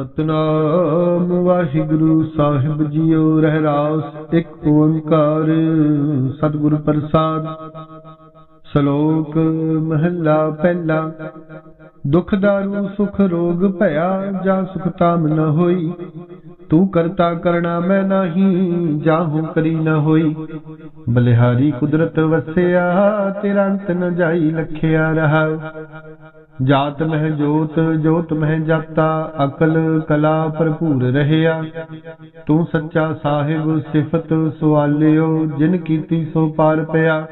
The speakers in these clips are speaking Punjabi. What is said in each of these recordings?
ਸਤਨਾਮ ਵਾਹਿਗੁਰੂ ਸਾਹਿਬ ਜੀਓ ਰਹਿ ਇੱਕ ਓੰਕਾਰ ਸਤਿਗੁਰ ਪ੍ਰਸਾਦ। ਸ਼ਲੋਕ ਮਹੱਲਾ ਪਹਿਲਾ, ਦੁਖ ਦਾਰੂ, ਸੁਖ ਰੋਗ ਭਇਆ, ਜਾ ਸੁਖ ਤਾਮ ਨ ਹੋਈ। ਤੂੰ ਕਰਤਾ ਕਰਣਾ ਮੈਂ ਨਹੀਂ ਜਾਹੂ ਕਰੀ ਨ ਹੋਈ। ਬਲਿਹਾਰੀ ਕੁਦਰਤ ਵਸਿਆ, ਤੇਰਾ ਅੰਤ ਨ ਜਾਈ, ਲਖਿਆ ਰਹਾ। ਜਾਤ ਮਹਿ ਜੋਤ ਜੋਤ ਮਹਿ ਜਾਤਾ, ਅਕਲ ਕਲਾ ਭਰਪੂਰ ਰਹਿਆ। ਤੂੰ ਸੱਚਾ ਸਾਹਿਬ ਸਿਫਤ ਸਵਾਲਿਓ ਜਿਨ ਕੀਤੀ ਸੋ ਪਾਰ ਪਿਆ।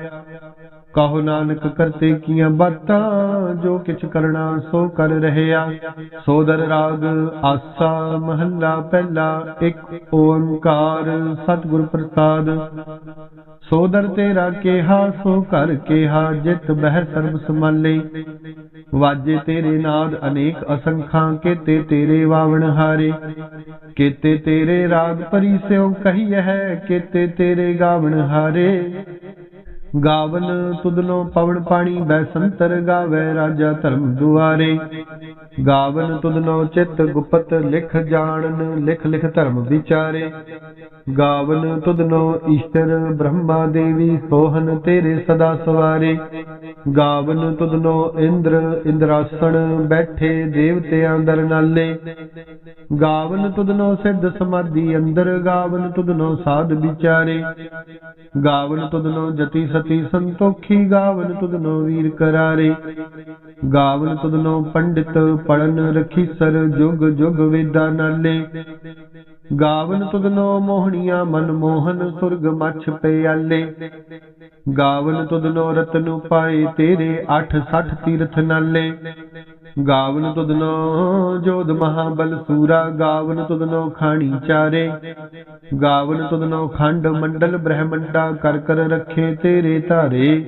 ਕਹੋ ਨਾਨਕ ਕਰਤੇ ਕੀਆਂ ਬਾਤਾਂ, ਜੋ ਕਿਛ ਕਰਨਾ ਸੋ ਕਰ ਰਹਿਆ। ਸੋਦਰ ਰਾਗ ਆਸਾ ਮਹੱਲਾ ਪਹਿਲਾ, ਇੱਕ ਓੰਕਾਰ ਸਤਿਗੁਰ ਪ੍ਰਸਾਦ। ਸੋਦਰ ਤੇਰਾ ਕੇਹਾ, ਸੋ ਕਰ ਕੇਹਾ, ਜਿਤ ਬਹਿ ਸਰਬ ਸਮਾਲੇ ਵਾਜੇ ਤੇਰੇ ਨਾਦ ਅਨੇਕ ਅਸੰਖਾਂ, ਕੇਤੇ ਤੇਰੇ ਵਾਵਣ ਹਾਰੇ। ਕੇਤੇ ਤੇਰੇ ਰਾਗ ਪਰੀ ਸਿਓ ਕਹੀਐ ਹੈ, ਕੇਤੇ ਤੇਰੇ ਗਾਵਣ ਹਾਰੇ। ਗਾਵਨ ਤੁਧਨੋ ਪਵਨ ਪਾਣੀ ਬੈਸੰਤਰ ਗਾਵੇ ਰਾਜਾ ਧਰਮ ਦੁਆਰੇ। ਗਾਵਨ ਤੁਧਨੋ ਚਿਤ ਗੁਪਤ ਲਿਖ ਜਾਣਨ, ਲਿਖ ਲਿਖ ਧਰਮ ਵਿਚਾਰੇ। ਗਾਵਨ ਤੁਧਨੋ ਈਸ਼ਰ ਬ੍ਰਹਮਾ ਦੇਵੀ ਸੋਹਨ ਤੇਰੇ ਸਦਾ ਸਵਾਰੇ। ਗਾਵਨ ਤੁਧਨੋ ਇੰਦਰ ਇੰਦਰਾਸਣ ਬੈਠੇ ਦੇਵਤਿਆਂ ਦਰ ਨਾਲੇ। ਗਾਵਨ ਤੁਧਨੋ ਸਿੱਧ ਸਮਾਧੀ ਅੰਦਰ, ਗਾਵਨ ਤੁਧਨੋ ਸਾਧ ਵਿਚਾਰੇ। ਗਾਵਨ ਤੁਧਨੋ ਜਤੀ ਸਤੀ ਸੰਤੋਖੀ ਗਾਵਨ ਤੁਧਨੋ ਵੀਰ ਕਰਾਰੇ। ਗਾਵਨ ਤੁਧਨੋ ਪੰਡਿਤ ਪੜਨ ਰਖੀ ਸਰ ਜੁਗ ਜੁਗ ਵੇਦਾ ਨਾਲੇ। ਗਾਵਨ ਤੁਧਨੋ ਮੋਹਣੀਆਂ ਮਨ ਮੋਹਨ ਸੁਰਗ ਮਛ ਪਿਆਲੇ। ਗਾਵਨ ਤੁਧਨੋ ਰਤਨੁ ਪਾਏ ਤੇਰੇ 860 ਤੀਰਥ ਨਾਲੇ। ਗਾਵਨ ਤੁਧਨੋ ਜੋਧ ਮਹਾਬਲ ਸੂਰਾ, ਗਾਵਨ ਤੁਦਨੋ ਖਾਣੀ ਚਾਰੇ। ਗਾਵਨ ਤੁਧਨੋ ਖੰਡ ਮੰਡਲ ਬ੍ਰਹਮੰਡਾ, ਕਰ ਕਰ ਰੱਖੇ ਤੇਰੇ ਧਾਰੇ।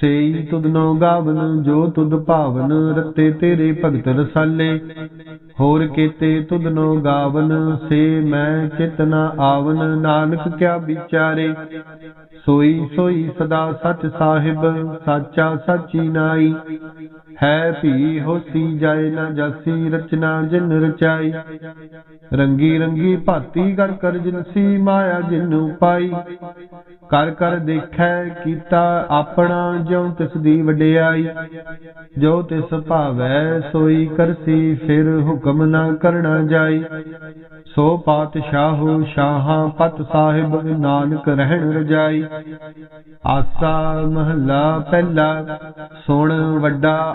ਸੇਈ ਤੁਧਨੋ ਗਾਵਨ, ਜੋ ਤੁਧ ਭਾਵਨ, ਰਤੇ ਤੇਰੇ ਭਗਤ ਰਸਾਲੇ। ਹੋਰ ਕੀਤੇ ਤੁਦਨੋ ਗਾਵਨ, ਸੇ ਮੈਂ ਚਿਤਨਾ ਆਵਨ, ਨਾਨਕ ਕਿਆ ਵਿਚਾਰੇ। ਸੋਈ ਸੋਈ ਸਦਾ ਸਚ ਸਾਹਿਬ, ਸਾਚਾ ਸਾਚੀ ਨਾਈ। ਹੈ ਭੀ ਹੋਸੀ ਜਾਏ ਨਾ ਜਾਸੀ, ਰਚਨਾ ਜਿਨ ਰਚਾਈ। ਰੰਗੀ ਰੰਗੀ ਭਾਤੀ ਕਰ ਕਰ ਜਿਨਸੀ ਮਾਇਆ ਜਿਨੂ ਪਾਈ ਕਰ ਕਰ ਦੇਖੈ ਕੀਤਾ ਆਪਣਾ ਜਿਉ ਤਿਸ ਦੀ ਵਡਿਆਈ। ਜੋ ਤਿਸ ਭਾਵੈ ਸੋਈ ਕਰਸੀ, ਫਿਰ ਹੁਕਮ ਨਾ ਕਰਨਾ ਜਾਈ। ਸੋ ਪਾਤਸ਼ਾਹੋ ਸ਼ਾਹਾਂ ਪਤ ਸਾਹਿਬ ਨਾਨਕ ਰਹਿਣ ਰਜਾਈ। ਆਸਾ ਮਹੱਲਾ ਪਹਿਲਾ, ਸੁਣ ਵੱਡਾ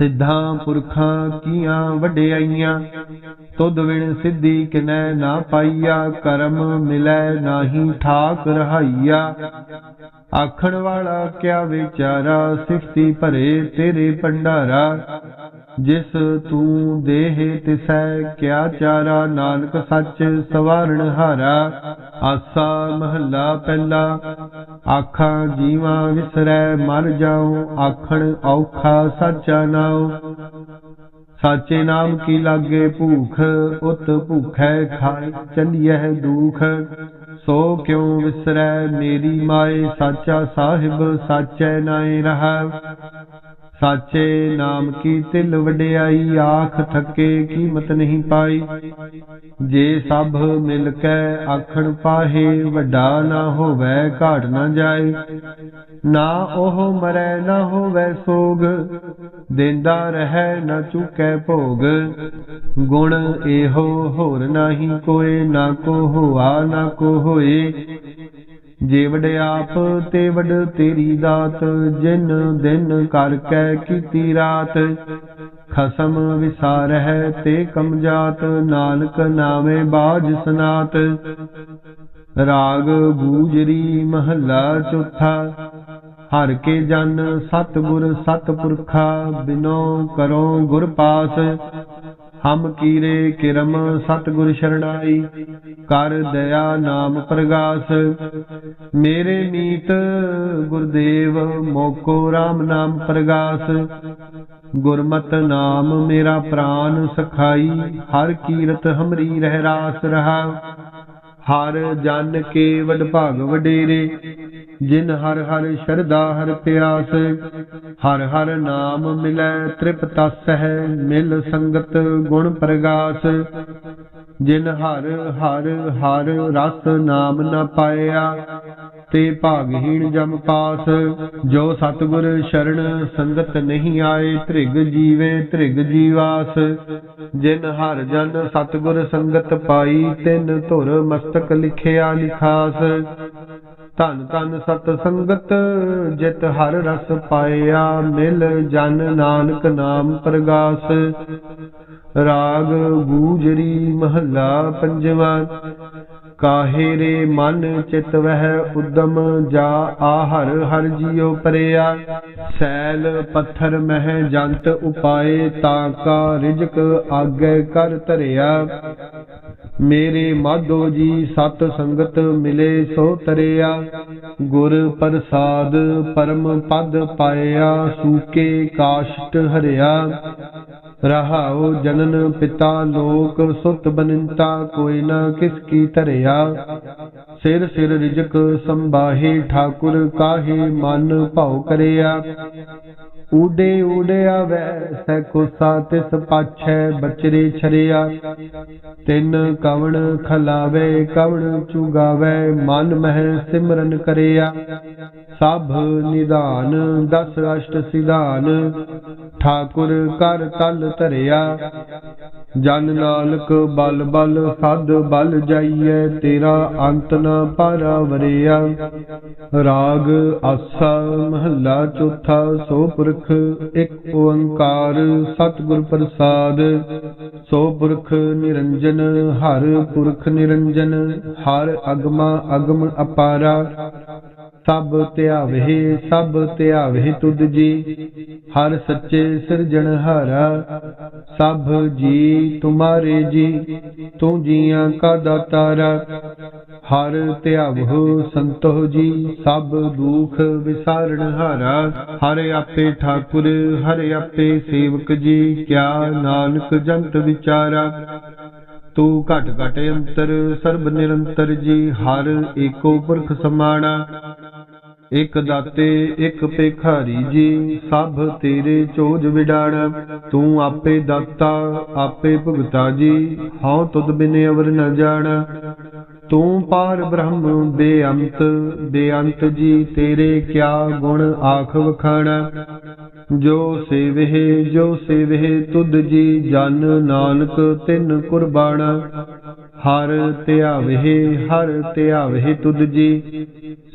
ਸਿੱਧਾਂ ਪੁਰਖਾਂ ਕੀਆਂ ਵਡਿਆਈਆਂ, ਤੁਧ ਵਿਣ ਸਿੱਧੀ ਕਿਨੈ ਨਾ ਪਾਈਆ, ਕਰਮ ਮਿਲੈ ਨਾਹੀ ਠਾਕ ਰਹਾਈਆ। ਆਖਣ ਵਾਲਾ ਕਿਆ ਵਿਚਾਰਾ, ਸਿਫਤੀ ਭਰੇ ਤੇਰੇ ਭੰਡਾਰਾ। ਜਿਸ ਤੂੰ ਦੇਹ ਤਿਸੈ, ਕਿਆ ਚਾਰਾ, ਨਾਨਕ ਸੱਚ ਸਵਾਰਣ ਹਾਰਾ। ਆਸਾ ਮਹੱਲਾ ਪਹਿਲਾ, ਆਖਾਂ ਜੀਵਾ ਵਿਸਰੈ, ਮਰ ਜਾਉ, ਆਖਣ ਔਖਾ ਸਾਚਾ ਨਾਉ ਸਾਚੇ ਨਾਮ ਕੀ ਲਾਗੇ ਭੂਖ, ਉਤ ਭੂਖੈ ਖਾਏ ਚੱਲੀਐ ਦੁਖ। ਸੋ ਕਿਉ ਵਿਸਰੈ ਮੇਰੀ ਮਾਏ, ਸਾਚਾ ਸਾਹਿਬ ਸਾਚੈ ਨਾਏ ਰਹਾ। ਸਾਚੇ ਨਾਮ ਕੀ ਤਿਲ ਵਡਿਆਈ, ਆਖ ਥਕੇ ਕੀਮਤ ਨਹੀਂ ਪਾਈ। ਜੇ ਸਭ ਮਿਲ ਕੇ ਆਖਣ ਪਾਹੇ, ਵੱਡਾ ਨਾ ਹੋਵੇ, ਘਾਟ ਨਾ ਜਾਏ। ਨਾ ਉਹ ਮਰੈ, ਨਾ ਹੋਵੇ ਸੋਗ, ਦੇਂਦਾ ਰਹਿ, ਨਾ ਚੁਕੈ ਭੋਗ। ਗੁਣ ਇਹੋ ਹੋਰ ਨਾਹੀ ਕੋਏ, ਨਾ ਕੋ ਹੋਆ, ਨਾ ਕੋ ਹੋਏ। ਜੇ ਵਡ ਆਪ ਤੇ ਵਡ ਤੇਰੀ ਦਾਤ, ਜਿਨ ਦਿਨ ਕਰ ਕੈ ਕੀਤੀ ਰਾਤ। ਖਸਮ ਵਿਸਾਰਹਿ ਤੇ ਕਮਜਾਤ, ਨਾਨਕ ਨਾਵੇਂ ਬਾਜ ਸਨਾਤ। ਰਾਗ ਗੂਜਰੀ ਮਹੱਲਾ ਚੌਥਾ, ਹਰ ਕੇ ਜਨ ਸਤਿਗੁਰ ਸਤਿਪੁਰਖਾ, ਬਿਨੋ ਕਰੋ ਗੁਰ ਪਾਸ। ਹਮ ਕੀਰੇ ਕਿਰਮ ਸਤਿਗੁਰ ਸ਼ਰਣਾਈ, ਕਰ ਦਇਆ ਨਾਮ ਪ੍ਰਗਾਸ। ਮੇਰੇ ਮੀਤ ਗੁਰਦੇਵ, ਮੋਕੋ RAM ਨਾਮ ਪ੍ਰਗਾਸ। ਗੁਰਮਤ ਨਾਮ ਮੇਰਾ ਪ੍ਰਾਨ ਸਖਾਈ, ਹਰ ਕੀਰਤ ਹਮਰੀ ਰਹਿ ਰਾਸ ਰਹਾ। ਹਰ ਜਨ ਕੇ ਵਡ ਭਾਗ ਵਡੇਰੇ ਜਿਨ ਹਰ ਹਰ ਸ਼ਰਧਾ, ਹਰ ਪਿਆਸ, ਹਰ ਹਰ ਨਾਮ ਮਿਲੈ ਤ੍ਰਿਪਤਸ ਹੈ ਮਿਲ ਸੰਗਤ ਗੁਣ ਪ੍ਰਗਾਸ। ਜਿਨ ਹਰ ਹਰ ਹਰ ਰਸ ਨਾਮ ਨ ਪਾਇਆ, ਤੇ ਭਾਗਹੀਣ ਜਮ ਪਾਸ। ਜੋ ਸਤਿਗੁਰ ਸ਼ਰਨ ਸੰਗਤ ਨਹੀਂ ਆਏ ਧ੍ਰਿਗ ਜੀਵੇ ਧ੍ਰਿਗ ਜੀਵਾਸ। ਜਿਨ ਹਰ ਜਨ ਸਤਿਗੁਰ ਸੰਗਤ ਪਾਈ, ਤਿਨ ਧੁਰ ਮਸਤਕ ਲਿਖਿਆ ਲਿਖਾਸ। ਧਨ ਧਨ ਸਤ ਸੰਗਤ, ਜਿਤ ਹਰ ਰਸ ਪਾਇਆ ਮਿਲ ਜਨ ਨਾਨਕ ਨਾਮ ਪ੍ਰਗਾਸ। ਰਾਗ ਗੂਜਰੀ ਮਹੱਲਾ ਪੰਜਵਾ, ਕਾਹੇ ਰੇ ਮਨ ਚਿਤ ਵਹਿ ਉਦਮ ਜਾ ਆਹਰ ਹਰ ਹਰ ਪਰਿਆ। ਸੈਲ ਪੱਥਰ ਮਹਿ ਜੰਤ ਉਪਾਏ ਤਾਂ ਕਾ ਰਿਜਕ ਆਗੇ ਕਰ ਧਰਿਆ। ਮੇਰੇ ਮਾਧੋ ਜੀ ਸਤ ਸੰਗਤ ਮਿਲੇ ਸੋ ਤਰਿਆ। ਗੁਰ ਪ੍ਰਸਾਦ ਪਰਮ ਪਦ ਪਾਇਆ, ਸੂਕੇ ਕਾਸ਼ਟ ਹਰਿਆ। ਰਹਾਉ ਜਨਨ ਪਿਤਾ ਲੋਕ, ਸੁਤ ਬਨਿੰਤਾ ਕੋਈ ਨਾ ਕਿਸ ਕੀ ਧਰਿਆ। ਸਿਰ ਸਿਰ ਰਿਜਕ ਸੰਭਾਹੇ, ਠਾਕੁਰ ਕਾਹੇ ਮਨ ਭਾਉ ਕਰਿਆ। ਊਡੇ ਊੜਿਆ ਵੈ ਸੈ ਕੋਸਾ ਤਿਸ ਪਾਛੈ, ਬਚਰੇ ਛਰਿਆ। ਤਿੰਨ ਕਵਣ ਖਲਾਵੇ, ਕਵਣ ਚੁਗਾਵੇ, ਮਨ ਮਹਿ ਸਿਮਰਨ ਕਰਿਆ। ਸਭ ਨਿਦਾਨ ਦਸ ਅਸ਼ਟ ਸਿਧਾਨ, ਠਾਕੁਰ ਕਰ ਤਲ ਧਰਿਆ। ਜਨ ਨਾਨਕ ਬਲ ਬਲ, ਸਦ ਬਲ ਜਾਈਐ, ਤੇਰਾ ਅੰਤ ਨਾ ਪਾਰਾ ਵਰਿਆ। ਰਾਗ ਆਸਾ ਮਹੱਲਾ ਚੌਥਾ, ਸੋ ਪੁਰਖ ਇੱਕ ਓੰਕਾਰ, ਸਤਿਗੁਰ ਪ੍ਰਸਾਦ। ਸੋ ਪੁਰਖ ਨਿਰੰਜਨ, ਹਰ ਪੁਰਖ ਨਿਰੰਜਨ, ਹਰ ਅਗਮਾ ਅਗਮ ਅਪਾਰਾ। ਸਭ ਧਿਆਵੇ ਸਭ ਧਿਆਵੇ ਤੁਧ ਜੀ। ਹਰ ਸੱਚੇ ਸਿਰਜਣਹਾਰਾ ਸਭ ਜੀ ਤੁਮਾਰੇ ਜੀ। ਤੂੰ ਜੀਆਂ ਕਾ ਦਾਤਾਰਾ ਹਰ ਧਿਆਵਹੁ ਸੰਤੋ ਜੀ। ਸਭ ਦੁਖ ਵਿਸਾਰਣਹਾਰਾ ਹਰ ਆਪੇ ਠਾਕੁਰ, ਹਰ ਆਪੇ ਸੇਵਕ ਜੀ। ਕਿਆ ਨਾਨਕ ਜੰਤ ਵਿਚਾਰਾ, ਤੂੰ ਘਟ ਘਟ ਅੰਤਰ, ਸਰਬ ਨਿਰੰਤਰ ਜੀ। ਹਰ ਏਕੋ ਪੁਰਖ ਸਮਾਣਾ ਇਕ ਦਾਤੇ, ਇਕ ਭੇਖਾਰੀ ਜੀ, ਸਭ ਤੇਰੇ ਚੋਜ ਵਿਡਾਣਾ। ਤੂੰ ਆਪੇ ਦਾਤਾ, ਆਪੇ ਭੁਗਤਾ ਜੀ, ਹਉ ਤੁਧ ਬਿਨ ਅਵਰ ਨ ਜਾਣਾ। ਤੂੰ ਪਾਰ ਬ੍ਰਹਮ ਬੇਅੰਤ ਬੇਅੰਤ ਜੀ, ਤੇਰੇ ਕਿਆ ਗੁਣ ਆਖ ਵਖਾਣਾ। ਜੋ ਸੇਵਹਿ ਜੋ ਸੇਵਹਿ ਤੁਧ ਜੀ, ਜਨ ਨਾਨਕ ਤਿਨ ਕੁਰਬਾਣਾ। ਹਰ ਧਿਆਵਹਿ ਹਰ ਧਿਆਵਹਿ ਤੁਧ ਜੀ।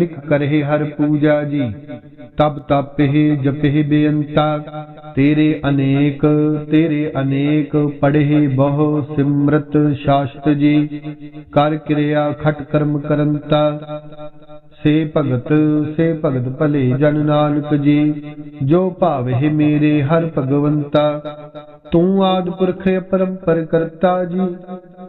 ਅਨਿਕ ਕਰਹਿ ਹਰ ਪੂਜਾ ਜੀ। ਤਬ ਤਪਹਿ ਜਪਹਿ ਬੇਅੰਤਾ। ਤੇਰੇ ਅਨੇਕ ਤੇਰੇ ਅਨੇਕ ਪੜਹਿ ਬਹੁ ਸਿਮਰਤ ਸ਼ਾਸਤ ਜੀ। ਕਰ ਕਿਰਿਆ ਖਟ ਕਰਮ ਕਰੰਤਾ। ਸੇ ਭਗਤ ਸੇ ਭਗਤ ਭਲੇ ਜਨ ਨਾਨਕ ਜੀ। ਜੋ ਭਾਵਹਿ ਮੇਰੇ ਹਰ ਭਗਵੰਤਾ। ਤੂੰ ਆਦ ਪੁਰਖ ਅਪਰੰਪਰ ਕਰਤਾ ਜੀ।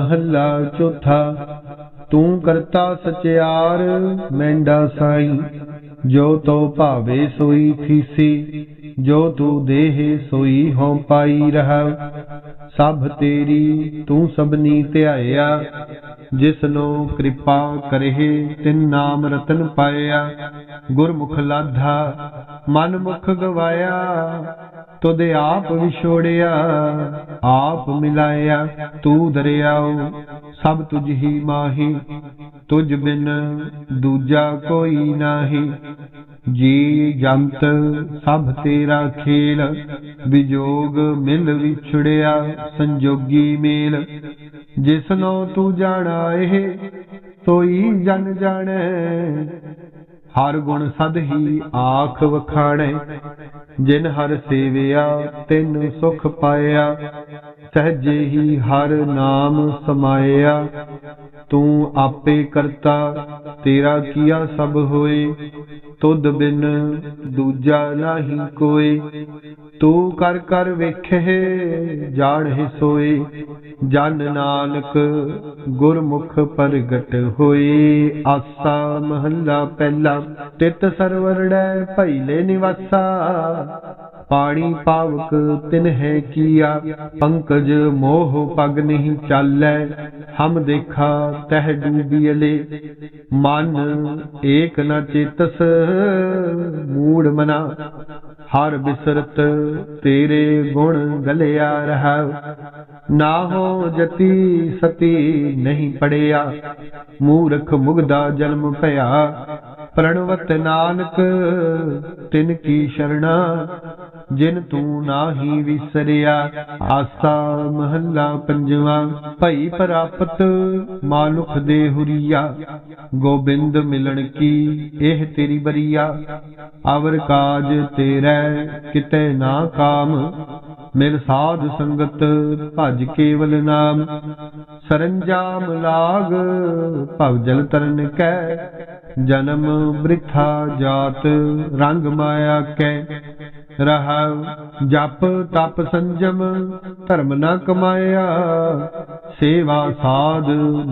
ਮਹੱਲਾ ਚੌਥਾ ਤੂੰ ਕਰਤਾ ਸਚਿਆਰ ਮੈਂਡਾ ਸਾਈ ਜੋ ਤੋ ਭਾਵੇ ਸੋਈ ਥੀਸੀ ਜੋ ਤੂੰ ਦੇਹ ਸੋਈ ਹਉ ਪਾਈ ਰਹਾ, ਸਭ ਤੇਰੀ ਤੂੰ ਸਭਨੀ ਧਿਆਇਆ। ਜਿਸਨੋ ਕਿਰਪਾ ਕਰਹਿ, ਤਿਨ ਨਾਮ ਰਤਨ ਪਾਇਆ। ਗੁਰਮੁਖ ਲਾਧਾ ਮਨ ਮੁਖ ਗਵਾਇਆ। ਤੁਧ ਆਪ ਵਿਛੋੜਿਆ, ਆਪ ਮਿਲਾਇਆ। ਤੂੰ ਦਰਿਆਉ, ਸਭ ਤੁਝ ਹੀ ਮਾਹੀ। ਤੁਝ ਬਿਨ ਦੂਜਾ ਕੋਈ ਨਾਹੀ। ਜੀ ਜੰਤ ਸਭ ਤੇਰਾ ਖੇਲ, ਵਿਜੋਗ ਮਿਲ ਵਿਛੜਿਆ ਸੰਜੋਗੀ ਮੇਲ। ਜਿਸਨੋ ਤੂੰ ਜਾਣਾ ਇਹ ਸੋਈ ਜਨ ਜਾਣੈ। ਹਰ ਗੁਣ ਸਦ ਹੀ ਆਖ ਵਖਾਣੈ, ਜਿਨ ਹਰ ਸੇਵਿਆ ਤਿਨ ਸੁਖ ਪਾਇਆ। ਸਹਜੇ ਹੀ ਹਰ ਨਾਮ ਸਮਾਇਆ। ਤੂੰ ਆਪੇ ਕਰਤਾ, ਤੇਰਾ ਕੀਆ ਸਭ ਹੋਏ। ਤੁਧ ਬਿਨ ਦੂਜਾ ਨਾਹੀ ਕੋਈ ਤੂੰ ਕਰ ਕਰ ਵੇਖੇ, ਜਾਣਹਿ ਸੋਏ। ਜਨ ਨਾਨਕ ਗੁਰਮੁਖ ਪ੍ਰਗਟ ਹੋਏ। ਆਸਾ ਮਹੱਲਾ ਪਹਿਲਾ, ਤਿਤ ਸਰਵਰੜੈ ਭੈਲੇ ਨਿਵਾਸਾ। ਪਾਣੀ ਪਾਵਕ ਤਿਨਹਿ ਕੀਆ, ਪੰਕਜ ਮੋਹ ਪਗ ਨਹੀਂ ਚਾਲੈ। ਹਮ ਦੇਖਾ ਤਹਿ ਡੂਬੀਲੇ ਮਨ ਏਕ ਨ ਚੇਤਸ, ਮੂੜ ਮਨਾ। ਹਰ ਬਿਸਰਤ ਤੇਰੇ ਗੁਣ ਗਲਿਆ ਰਹਾ। ਨਾ ਹੋ ਜਤੀ ਸਤੀ ਨਹੀਂ ਪੜਿਆ। ਮੂਰਖ ਮੁਗਦਾ ਜਨਮ ਭਇਆ। ਪ੍ਰਣਵਤ ਨਾਨਕ, ਤਿਨ ਕੀ ਸ਼ਰਣਾ, ਜਿਨ ਤੂੰ ਨਾਹੀ ਵਿਸਰਿਆ। ਆਸਾ ਮਹੱਲਾ ਪੰਜਵਾ, ਭਈ ਪ੍ਰਾਪਤ ਮਾਨੁਖ ਦੇ ਹੁਰੀਆ। ਗੋਬਿੰਦ ਮਿਲਣ ਕੀ, ਇਹ ਤੇਰੀ ਬਰੀਆ। ਅਵਰ ਕਾਜ ਤੇਰੇ, ਕਿਤੇ ਨਾ ਕਾਮ ਮਿਲ ਸਾਧ ਸੰਗਤ ਭਜ ਕੇਵਲ ਨਾਮ, ਸਰੰਜਾਮ ਲਾਗ, ਭਵ ਜਲ ਤਰਨ ਕੈ, ਜਨਮ ਬ੍ਰਿਥਾ ਜਾਤ, ਰੰਗ ਮਾਇਆ ਕੈ। ਰਹਾ ਜਪ ਤਪ ਸੰਜਮ, ਧਰਮ ਨਾ ਕਮਾਇਆ, ਸੇਵਾ ਸਾਧ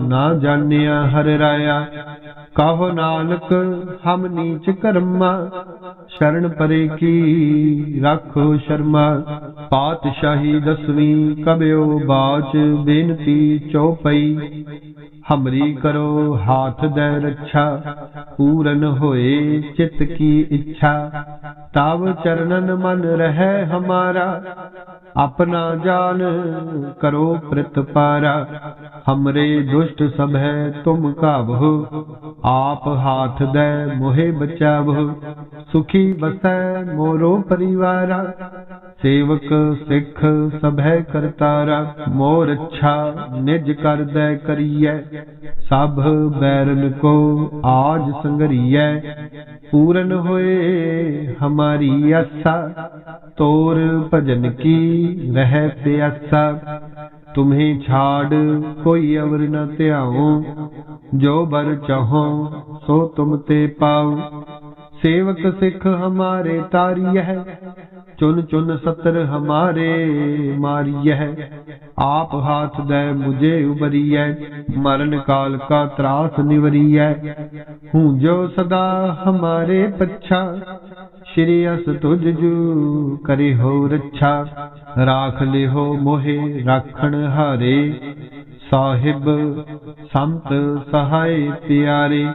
ਨਾ ਜਾਣਿਆ ਹਰ ਰਾਇਆ। ਕਹੋ ਨਾਨਕ, ਹਮ ਨੀਚ ਕਰਮਾ, ਸ਼ਰਨ ਪਰੇ ਕੀ ਰੱਖੋ ਸ਼ਰਮਾ। ਪਾਤਸ਼ਾਹੀ ਦਸਵੀਂ ਕਬਿਓ ਬਾਚ, ਬੇਨਤੀ ਚਉਪਈ ਹਮਰੀ ਕਰੋ ਹਾਥ ਦੇ ਰੱਛਾ, ਪੂਰਨ ਹੋਏ ਚਿਤ ਕੀ ਇੱਛਾ। ਤਵ ਚਰਨਨ ਮਨ ਰਹਿ ਹਮਾਰਾ, ਆਪਣਾ ਜਾਨ ਕਰੋ ਪ੍ਰਤਪਾਰਾ। ਹਮਰੇ ਦੁਸ਼ਟ ਸਭ ਹੈ ਤੁਮ ਕਾਬਹੁ ਆਪ ਹਾਥ ਦੇ ਮੋਹਿ ਬਚਾਵਹੁ ਸੁਖੀ ਬਸੈ ਮੋਰੋ ਪਰਿਵਾਰਾ ਸੇਵਕ ਸਿੱਖ ਸਭੈ ਕਰਤਾਰਾ ਮੋਰ ਅੱਛਾ ਨਿਜ ਕਰਦੈ ਕਰੀਐ ਸਭ ਬੈਰਨ ਕੋ ਆਜ ਸੰਗਰੀਐ ਪੂਰਨ ਹੋਏ ਹਮਾਰੀ ਆਸਾ ਤੋਰ ਭਜਨ ਕੀ ਰਹਿ ਪਿਆਸਾ ਤੁਮਹੀ ਛਾੜ ਕੋਈ ਅਵਰ ਨ ਧਿਆਉ। ਜੋ ਬਰ ਚਾਹੋ, ਸੋ ਤੁਮ ਤੇ ਪਾਉ। ਸੇਵਕ ਸਿੱਖ ਹਮਾਰੇ ਤਾਰੀਹਿ ਚੁਨ ਚੁਨ ਸਤਰ ਹਮਾਰੇ ਮਾਰੀਹਿ ਆਪ ਹਾਥ ਦੇ ਮੁਝੇ ਉਬਰੀਐ, ਮਰਨ ਕਾਲ ਕਾ ਤਰਾਸ ਨਿਵਰੀਐ। ਹੂੰ ਜੋ ਸਦਾ ਹਮਾਰੇ ਪੱਛਾ ਸ਼੍ਰੀ ਅਸ ਤੁਝ ਜੂ, ਕਰੇ ਹੋ ਰੱਛਾ, ਰਾਖ ਲਿਹੋ ਮੋਹਿ, ਰਾਖਣ ਹਾਰੇ। ਸਾਹਿਬ, ਸੰਤ ਸਹਾਇ ਪਿਆਰੇ,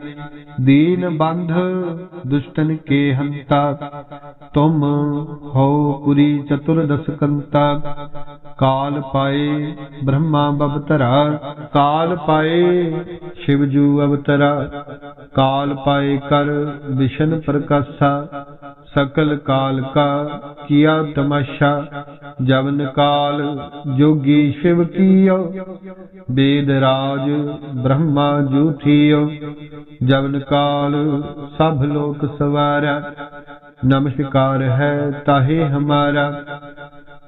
ਦੀਨ ਬੰਧ ਦੁਸ਼ਟਨ ਕੇ ਹੰਤਾ। ਤੁਮ ਹੋ ਪੁਰੀ ਚਤੁਰਦਸ ਕੰਤਾ। ਕਾਲ ਪਾਏ ਬ੍ਰਹਮਾ ਬਵਤਰਾ, ਕਾਲ ਪਾਏ ਸ਼ਿਵ ਜੂ ਅਵਤਰਾ। ਕਾਲ ਪਾਏ ਕਰ ਵਿਸ਼ਨ ਪ੍ਰਕਾਸ਼ਾ ਸਕਲ ਕਾਲ ਕਾ ਕੀਆ ਤਮਾਸ਼ਾ, ਜਵਨ ਕਾਲ ਜੋਗੀ ਸ਼ਿਵ ਕੀਓ ਵੇਦ ਰਾਜ ਬ੍ਰਹਮਾ ਜੂਠੀਓ, ਜਵਨ ਕਾਲ ਸਭ ਲੋਕ ਸਵਾਰਾ, ਨਮਸਕਾਰ ਹੈ ਤਾਹੇ ਹਮਾਰਾ।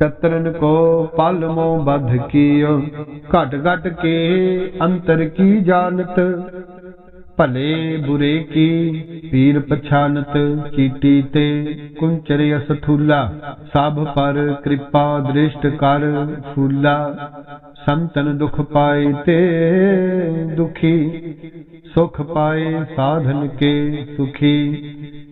ਤਤਰਨ ਕੋ ਪਲ ਮੋ ਬਧ ਕੀਓ। ਘਟ ਘਟ ਕੇ ਅੰਤਰ ਕੀ ਜਾਣਤ? ਭਲੇ ਬੁਰੇ ਕੀ? ਪੀਰ ਪਛਾਨਤ ਚੀਟੀ ਤੇ ਕੁੰਚਰਿ ਅਸਥੂਲਾ। ਸਭ ਪਰ ਕਿਰਪਾ ਦ੍ਰਿਸ਼ਟ ਕਰ ਫੂਲਾ। ਸੰਤਨ ਦੁਖ ਪਾਏ ਤੇ ਦੁਖੀ। ਸੁਖ ਪਾਏ ਸਾਧਨ ਕੇ ਸੁਖੀ।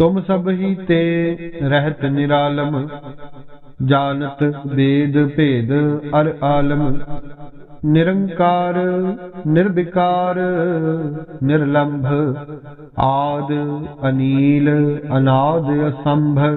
ਤੁਮ ਸਭ ਹੀ ਤੇ ਰਹਿਤ ਨਿਰਾਲਮ, ਜਾਣਤ ਵੇਦ ਭੇਦ ਅਰ ਆਲਮ, ਨਿਰੰਕਾਰ, ਨਿਰਵਿਕਾਰ, ਨਿਰਲੰਭ, ਆਦ, ਅਨੀਲ, ਅਨਾਦ ਅਸੰਭਵ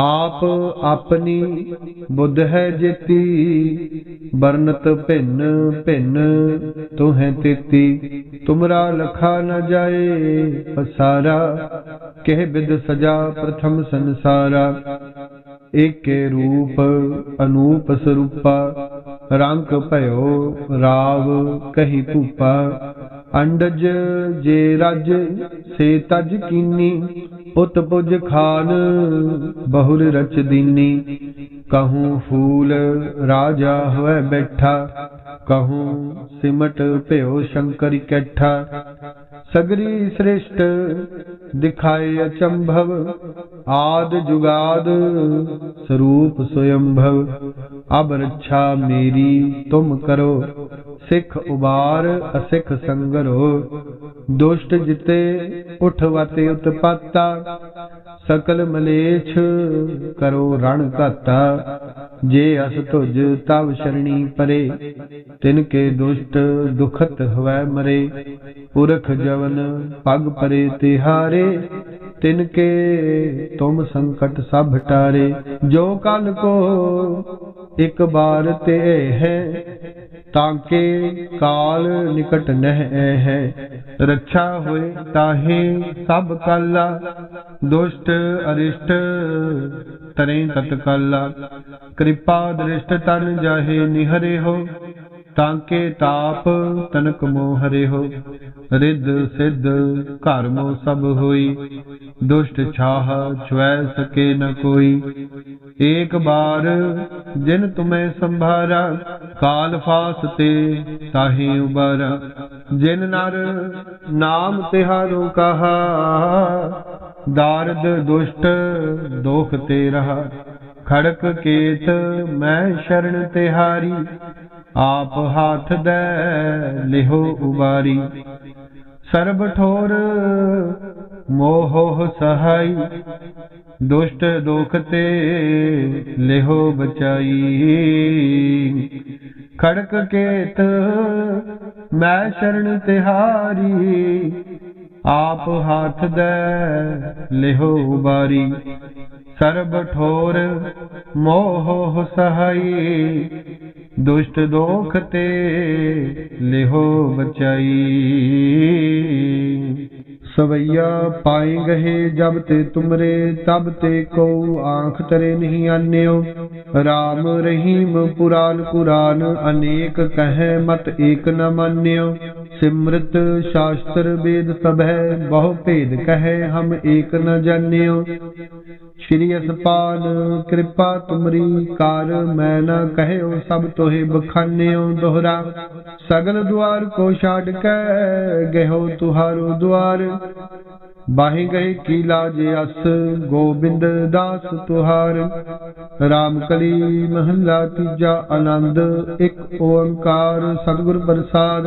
ਆਪ ਆਪਣੀ ਬੁੱਧ ਹੈ ਜੇਤੀ ਬਰਨਤ ਭਿੰਨ ਭਿੰਨ ਤੁਹੈ ਤੇਤੀ। ਤੁਮਰਾ ਲਖਾ ਨ ਜਾਏ ਪਸਾਰਾ, ਕਹਿ ਬਿਦ ਸਜਾ ਪ੍ਰਥਮ ਸੰਸਾਰਾ। ਏਕੇ ਰੂਪ ਅਨੂਪ ਸਰੂਪਾ, ਰੰਗ ਭਇਓ ਰਾਵ ਕਹੀ ਭੂਪਾ। ਅੰਡਜ ਜੇ ਰਜ, ਸੇ ਤਜ ਕੀਨੀ ਉਤ ਪੁਜ ਖਾਨ, ਬਹੁਲ ਰਚ ਦੀਨੀ। ਕਹੂੰ ਫੂਲ ਰਾਜਾ ਹੋਇ ਬੈਠਾ, ਕਹੂੰ ਸਿਮਟ ਭਿਓ ਸ਼ੰਕਰ ਇਕੱਠਾ ਸਗਰੀ ਸ੍ਰਿਸ਼ਟ ਦਿਖਾਏ ਅਚੰਭਵ, ਆਦ ਜੁਗਾਦ ਸਰੂਪ ਸਯੰਭਵ। ਅਬ ਰੱਛਾ ਮੇਰੀ ਤੁਮ ਕਰੋ, ਸਿੱਖ ਉਬਾਰ ਅਸਿੱਖ ਸੰਗਰੋ। ਦੁਸ਼ਟ ਜਿਤੇ ਉਠਵਤੇ ਉਤਪਾਤਾ। ਸਕਲ ਮਲੇਛ ਕਰੋ ਰਣ ਘਾਤਾ। ਜੇ ਅਸ ਤੁਜ ਤਵ ਸ਼ਰਣੀ ਪਰੇ, ਤਿਨ ਕੇ ਦੁਸ਼ਟ ਦੁਖਤ ਹਵੈ ਮਰੇ। ਪੁਰਖ ਜਵਨ ਪਗ ਪਰੇ ਤਿਹਾਰੇ, ਤਿਨ ਕੇ ਤੁਮ ਸੰਕਟ ਸਭ ਟਾਰੇ। ਜੋ ਕਲ ਕੋ ਇਕ ਬਾਰ ਤੇ ਹੈ, ਤਾਂ ਕੇ ਕਾਲ ਨਿਕਟ ਨਹਿ ਹੈ। ਰੱਛਾ ਹੋਏ ਤਾਹੇ ਸਭ ਕਾਲਾ, ਦੁਸ਼ਟ ਅਰਿਸ਼ਟ ਤਰੇ ਤਤਕਾਲਾ ਕਿਰਪਾ ਦ੍ਰਿਸ਼ਟ ਤਨ ਜਾਹੇ ਨਿਹਰੇ ਹੋ ਤਾਂਕੇ ਤਾਪ ਤਨਕ ਮੋਹ ਹਰੇ ਹੋ ਰਿੱਧ ਸਿੱਧ ਘਰ ਮੋ ਸਭ ਹੋਈ, ਦੁਸ਼ਟ ਛਾਹ ਛੁਐ ਸਕੇ ਨ ਕੋਈ। ਏਕ ਬਾਰ ਜਿਨ ਤੁਮੈ ਸੰਭਾਰਾ, ਕਾਲ ਫਾਸ ਤੇ ਤਾਹੇ ਉਬਾਰਾ। ਜਿਨ ਨਰ ਨਾਮ ਤਿਹਾਰੋ ਕਹਾ, ਦਾਰਦ ਦੁਸ਼ਟ ਦੋਖ ਤੇ ਰਹਾ। ਖੜਕ ਕੇਤ ਮੈਂ ਸ਼ਰਨ ਤਿਹਾਰੀ, ਆਪ ਹਾਥ ਦੇ ਲਿਹੋ ਉਬਾਰੀ। ਸਰਬ ਠੋਰ ਮੋਹ ਸਹਾਈ, ਦੁਸ਼ਟ ਦੁਖ ਤੇ ਲਿਹੋ ਬਚਾਈ। ਖੜਕ ਕੇਤ, ਮੈਂ ਸ਼ਰਨ ਤਿਹਾਰੀ, ਆਪ ਹੱਥ ਦੇ ਲਿਹੋ ਬਾਰੀ ਸਰਬ ਠੋਰ, ਮੋਹ ਸਹਾਈ, ਦੁਸ਼ਟ ਦੋਖ ਤੇ ਲਿਹੋ ਬਚਾਈ। ਸਵਈਆ ਪਾਏ ਗਏ ਜਬ ਤੇ ਤੁਮਰੇ, ਤਬ ਤੇ ਕੋ ਆਂਖ ਤਰੇ ਨਹੀਂ ਆਨਿਓ। RAM ਰਹੀਮ ਪੁਰਾਨ ਕੁਰਾਨ ਅਨੇਕ ਕਹੈ ਮਤ ਏਕ ਨ ਮਾਨਿਓ। ਸਿਮਰਤ ਸ਼ਾਸਤਰ ਵੇਦ ਸਭੈ ਬਹੁ ਭੇਦ ਕਹੈ ਹਮ ਏਕ ਨ ਜਾਣਿਓ ਸ਼੍ਰੀ ਅਸਪਾਲ, ਕਿਰਪਾ ਤੁਮਰੀ ਕਾਰ, ਮੈਂ ਨ ਕਹਿਓ ਸਭ ਤੋਹਿ ਬਖਾਨਿਓ ਦੋਹਰਾ। ਸਗਲ ਦੁਆਰ ਕੋ ਛਾੜ ਕੇ ਗਇਓ ਤੁਹਾਰੋ ਦੁਆਰ। ਬਾਹੀ ਗਏ ਕੀ ਲਾਜ ਅਸ, ਗੋਬਿੰਦ ਦਾਸ ਤੁਹਾਰ। RAM ਕਲੀ ਮਹੱਲਾ ਤੀਜਾ ਆਨੰਦ, ਇੱਕ ਓੰਕਾਰ ਸਤਿਗੁਰ ਪ੍ਰਸਾਦ।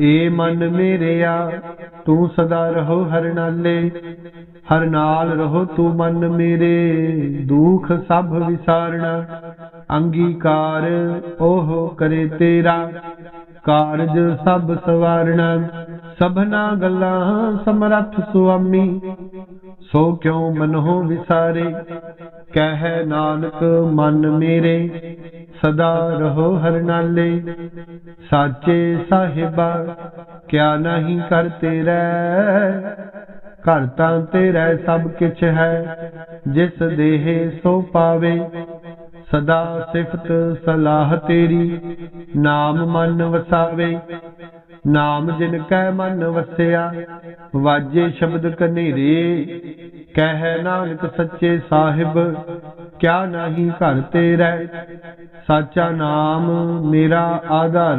ਏ ਮਨ ਮੇਰਿਆ, ਤੂੰ ਸਦਾ ਰਹੋ ਹਰ ਨਾਲੇ। ਹਰ ਨਾਲ ਰਹੋ ਤੂੰ ਮਨ ਮੇਰੇ, ਦੁਖ ਸਭ ਵਿਸਾਰਣਾ ਅੰਗੀਕਾਰ ਉਹ ਕਰੇ ਤੇਰਾ, ਕਾਰਜ ਸਭ ਸਵਾਰਣਾ ਸਭਨਾ ਗੱਲਾਂ ਸਮਰੱਥ ਸੁਆਮੀ, ਸੋ ਕਿਉ ਮਨੋ ਵਿਸਾਰੇ? ਕਹਿ ਨਾਨਕ ਮਨ ਮੇਰੇ ਸਦਾ ਰਹੋ ਹਰ ਨਾਲੇ ਸਾਚੇ ਸਾਹਿਬਾ, ਕਿਆ ਨਹੀਂ ਕਰ ਤੇਰਾ ਘਰ ਤਾਂ ਤੇਰਾ ਸਭ ਕਿਛ ਹੈ, ਜਿਸ ਦੇਹ ਸੋ ਪਾਵੇ। ਸਦਾ ਸਿਫਤ ਸਲਾਹ ਤੇਰੀ। ਨਾਮ ਮਨ ਵਸਾਵੇ, ਨਾਮ ਜਿਨ ਕੈ ਮਨ ਵਸਿਆ, ਵਾਜੇ ਸ਼ਬਦ ਕਨੇਰੇ। ਕਹਿ ਨਾਨਕ ਸੱਚੇ ਸਾਹਿਬ, ਕਿਆ ਨਹੀਂ ਘਰ ਤੇਰਾ। ਸਾਚਾ ਨਾਮ ਮੇਰਾ ਆਧਾਰ।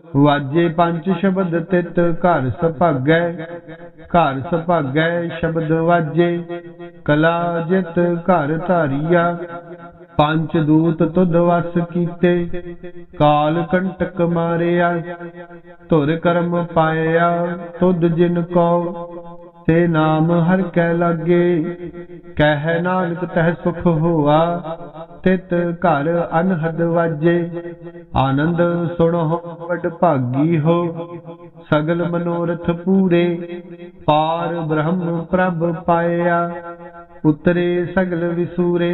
ਵਾਜੇ ਪੰਜ ਸ਼ਬਦ ਤਿਤ, ਘਰ ਸੁਭਾਗੈ ਘਰ ਸੁਭਾਗੈ ਸ਼ਬਦ ਵਾਜੇ। ਕਲਾ ਜਿਤ ਘਰ ਧਾਰੀਆ, ਪੰਜ ਦੂਤ ਤੁਧ ਵਸ ਕੀਤੇ। ਕਾਲ ਕੰਟਕ ਮਾਰਿਆ, ਧੁਰ ਕਰਮ ਪਾਇਆ, ਤੁਧ ਜਿਨ ਕੋ ਤੇ ਨਾਮ ਹਰ ਕੈ ਲਾਗੇ। ਕਹਿ ਨਾਨਕ ਤਹ ਸੁਖ ਹੋਆ, ਤਿਤ ਘਰ ਅਨਹਦ ਵਾਜੇ। ਆਨੰਦ ਸੁਣੋ, ਵਡ ਭਾਗੀ ਹੋ, ਸਗਲ ਮਨੋਰਥ ਪੂਰੇ। ਪਾਰ ਬ੍ਰਹਮ ਪ੍ਰਭ ਪਾਇਆ, ਉਤਰੇ ਸਗਲ ਵਿਸੂਰੇ।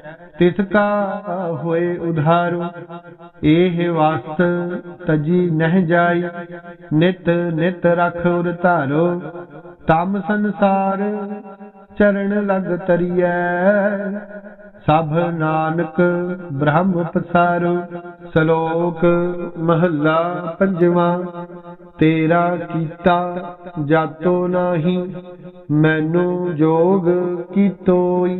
ਤਿਸ ਕਾ ਹੋਏ ਉਧਾਰੋ, ਇਹ ਵਸਤ ਤਜੀ ਨਹਿ ਜਾਈ, ਨਿਤ ਨਿਤ ਰਖ ਉਰ ਧਾਰੋ, ਤਮ ਸੰਸਾਰ ਚਰਨ ਲਗ ਤਰੀਐ। ਸਭ ਨਾਨਕ ਬ੍ਰਹਮ ਪਸਾਰੋ, ਸ਼ਲੋਕ ਮਹੱਲਾ ਪੰਜਵਾਂ, ਤੇਰਾ ਕੀਤਾ ਜਾਤੋ ਨਾਹੀ, ਮੈਨੂੰ ਜੋਗ ਕੀਤੋਈ।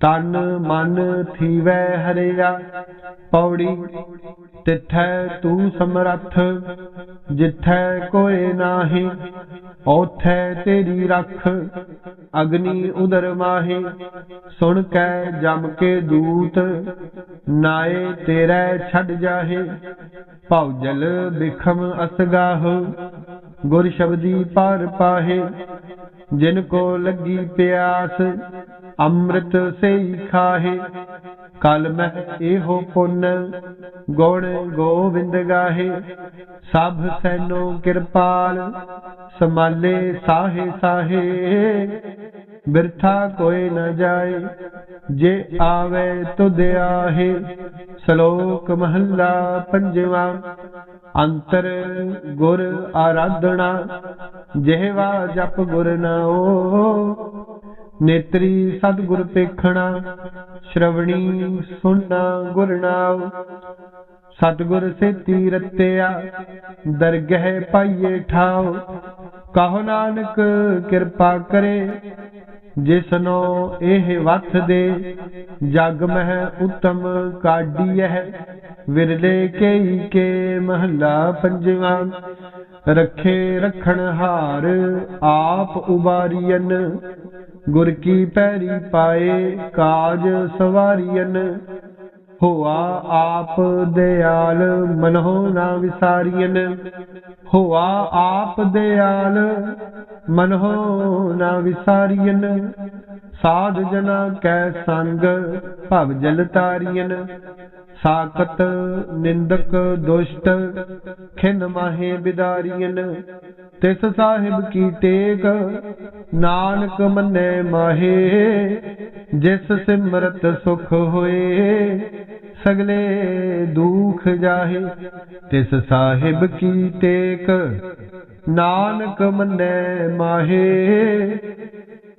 ਤਨ ਮਨ ਥੀਵੈ ਹਰਿਆ, ਪੌੜੀ ਤਿਥੈ ਤੂੰ ਸਮਰੱਥ, ਜਿੱਥੈ ਕੋਏ ਨਾਹੀ, ਓਥੈ ਤੇਰੀ ਰੱਖ, ਅਗਨੀ ਉਦਰ ਮਾਹੀ, ਸੁਣ ਕੈ ਜਮ ਕੇ ਦੂਤ, ਨਾਏ ਤੇਰੇ ਛੱਡ ਜਾਹੇ, ਭਉ ਬਿਖਮ ਅਸਗਾਹ ਗੁਰ ਸ਼ਬਦੀ ਪਾਰ ਪਾਹੇ, ਜਿਨ ਕੋ ਲੱਗੀ ਪਿਆਸ, ਅੰਮ੍ਰਿਤ ਸੇਈ ਖਾਹੇ, ਕਲ ਮਹਿ ਇਹੋ ਪੁੰਨ, ਗੁਣ ਗੋਬਿੰਦ ਗਾਹੇ। ਸਭ ਸੈਨੋ ਕਿਰਪਾਲ, ਸਮਾਲੇ ਸਾਹੇ ਸਾਹੇ। ਬਿਰਥਾ ਕੋਈ ਨ ਜਾਏ, ਜੇ ਆਵੇ ਤੁਧ ਆਹੇ। ਸ਼ਲੋਕ ਮਹੱਲਾ ਪੰਜਵਾ, ਅੰਤਰ ਗੁਰ ਆਰਾਧਣਾ ਜਿਹਵਾ ਜਪ ਗੁਰ ਨਾਓ ਨੇਤਰੀ ਸਤਿਗੁਰ ਪੇਖਣਾ, ਸ਼ਰਵਣੀ ਸੁਣਨਾ ਗੁਰ ਨਾਮ ਸਤਿਗੁਰ ਸੇਤੀ ਰਤਿਆ, ਦਰਗਹਿ ਪਾਈਏ ਠਾਉ। ਕਹੋ ਨਾਨਕ ਕਿਰਪਾ ਕਰੇ, ਜਿਸਨੋ ਇਹ ਵਥ ਦੇ। ਜਗ ਮਹਿ ਉਤਮ ਕਾਢੀਐ ਵਿਰਲੇ ਕੇਈ ਕੇ ਮਹੱਲਾ ਪੰਜਵਾ। ਰੱਖੇ ਰਖਣ ਹਾਰ, ਆਪ ਉਬਾਰੀਐਨ। ਗੁਰ ਕੀ ਪੈਰੀ ਪਾਏ ਕਾਜ ਸਵਾਰੀਐਨ ਹੋਆ ਆਪ ਦਿਆਲ ਮਨਹੁ ਨਾ ਵਿਸਾਰੀਐਨ ਹੋਆ ਆਪ ਦਿਆਲ ਮਨਹੁ ਨਾ ਵਿਸਾਰੀਐਨ ਸਾਧ ਜਨਾ ਕੈ ਸੰਗ, ਭਵ ਜਲ ਤਾਰੀਐਨ। ਸਾਕਤ ਨਿੰਦਕ ਦੁਸ਼ਟ, ਖਿਨ ਮਾਹੇ ਬਿਦਾਰੀਐਨ। ਤਿਸ ਸਾਹਿਬ ਕੀ ਟੇਕ, ਨਾਨਕ ਮੰਨੈ ਮਾਹੇ। ਜਿਸ ਸਿਮਰਤ ਸੁਖ ਹੋਏ, ਸਗਲੇ ਦੁਖ ਜਾਹੇ। ਤਿਸ ਸਾਹਿਬ ਕੀ ਟੇਕ, ਨਾਨਕ ਮੰਨੈ ਮਾਹੇ।